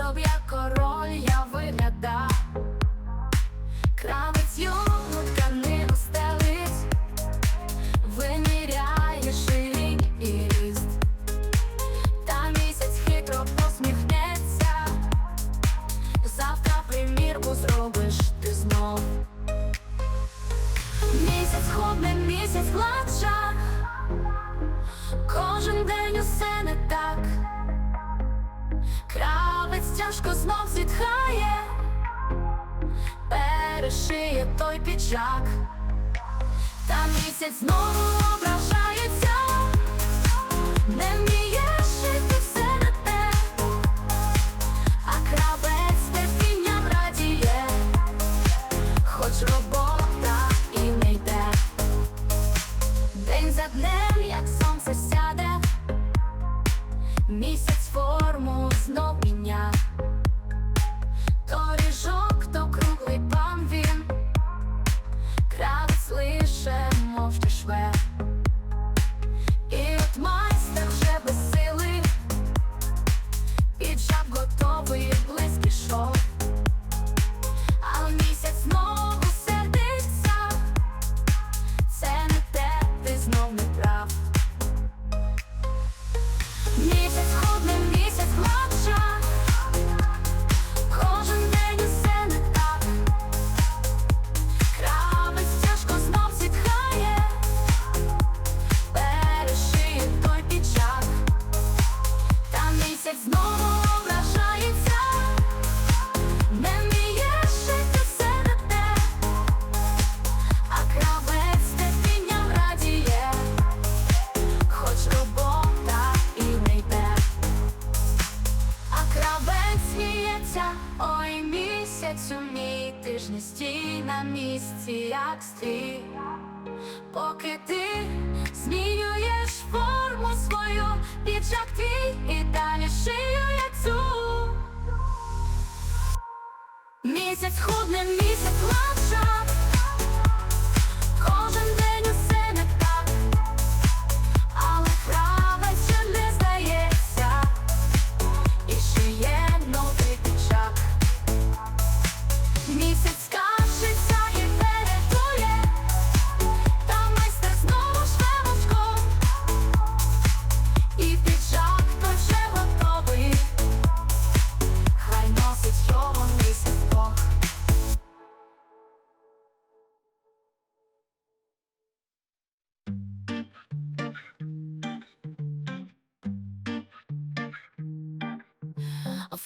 щоб я король я виглядав. Тяжко знов зітхає, перешиє той піджак, та місяць знову ображається, не вміє як. Поки ти змінюєш форму свою, піджак твій і далі шию я цю. Місяць худне, місяць гладша,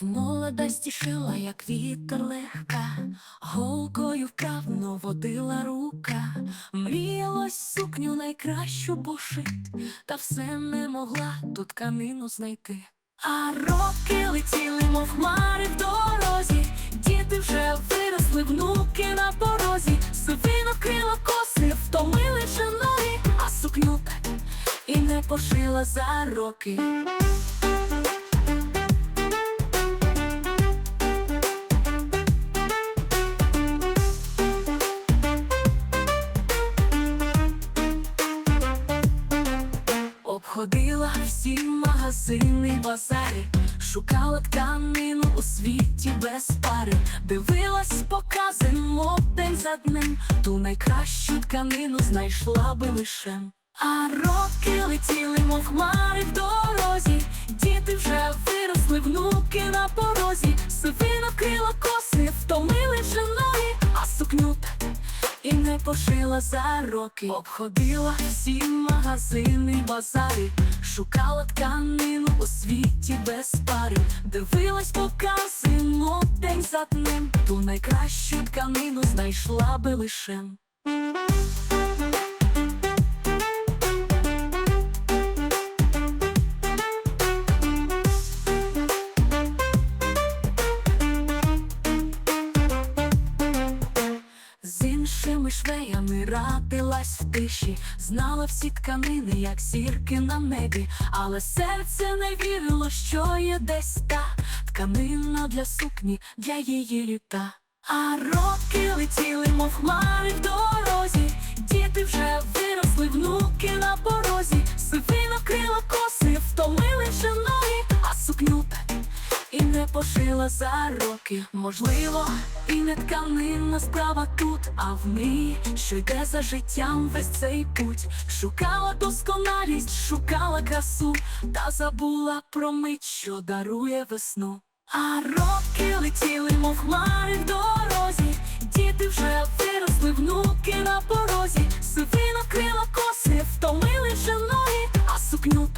В молодості шила, як вітер легка, голкою вправно водила рука, мріялось сукню найкращу пошит, та все не могла ту тканину знайти. А роки летіли, мов хмари в дорозі, діти вже виросли, внуки на порозі, сивинок крила коси, втомили ноги, а сукню так і не пошила за роки. Обходила всі магазини, базари, шукала тканину у світі без пари, дивилась покази, мов день за днем, ту найкращу тканину знайшла би лише. А роки летіли, мов хмари в дорозі, діти вже виросли, внуки на порозі, сивина крила коси, втомили вже ноги, а сукню і не пошила за роки. Обходила всі магазини, базари, шукала тканину у світі без пари, дивилась покази, мов день за днем, ту найкращу тканину знайшла би лише. Родилась тиші, знала всі тканини, як зірки на небі, але серце не вірило, що є десь та тканина для сукні, для її літа. А роки летіли, мов хмари в дорозі, діти вже виросли внуки на порозі, сивина крила коси втомила. Змінила за роки. Можливо, і не тканинна справа тут, а в ній, що йде за життям весь цей путь. Шукала досконалість, шукала красу, та забула про мить, що дарує весну. А роки летіли, мов хмари в дорозі. Діти вже виросли, внуки на порозі. Сивина крила коси, втомили вже ноги, а сукню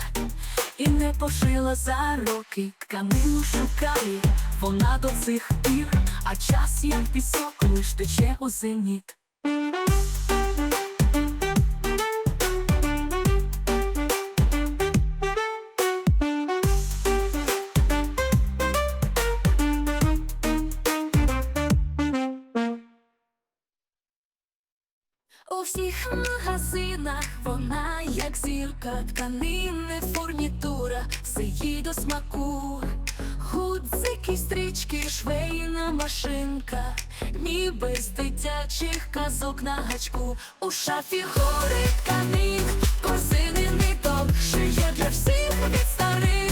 і не пошила за роки. Тканину шукає вона до цих пір, а час, як пісок, лиш тече у зеніт. У всіх магазинах вона як зірка, тканини, фурнітура, все їй до смаку. Гудзики, стрічки, швейна машинка, ніби з дитячих казок на гачку. У шафі гори тканин, корзини ниток, шиє для всіх від старих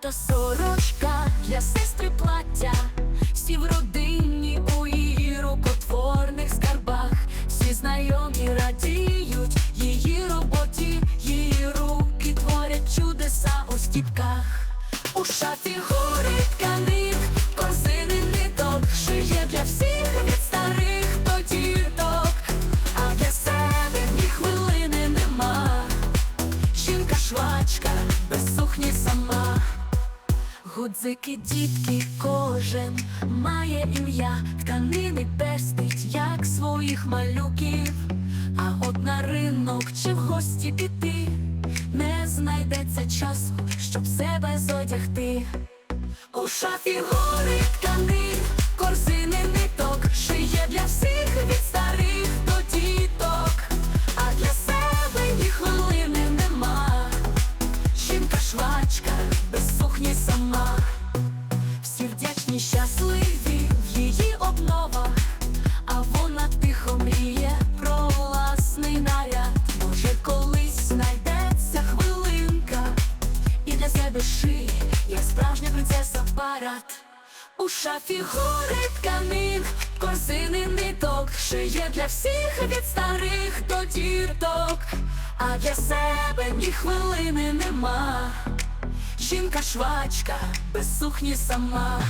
Для сорочка, для сестри плаття, всі в родині у її рукотворних скарбах, всі знайомі радіють її роботі, її руки творять чудеса у стіпках. У шафі гори Гудзики, дітки, кожен має ім'я, тканини пестить, як своїх малюків. А от на ринок чи в гості піти не знайдеться часу, щоб себе зодягти. У шафі гори тканин, У шафі гори тканин, корзини ниток, шиє для всіх від старих до діток, а для себе ні хвилини нема. Жінка швачка без сухні сама.